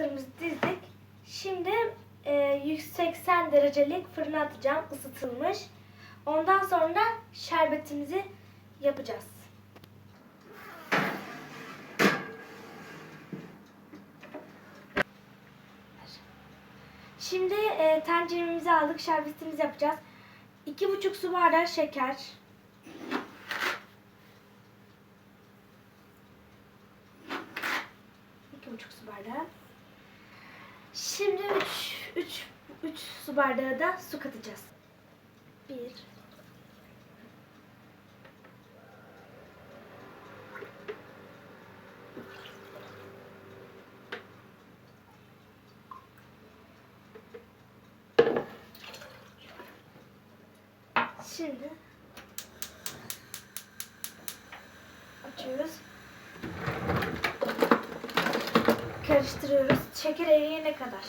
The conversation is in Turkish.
Kaşıklarımızı dizdik. Şimdi e, 180 derecelik fırına atacağım ısıtılmış. Ondan sonra şerbetimizi yapacağız. Şimdi e, tenceremizi aldık, şerbetimizi yapacağız. 2,5 su bardağı şeker. İki buçuk su bardağı. Şimdi 3 3 3 su bardağı da su katacağız. 1 Şimdi açıyoruz. Karıştırıyoruz. Şeker eriyene kadar.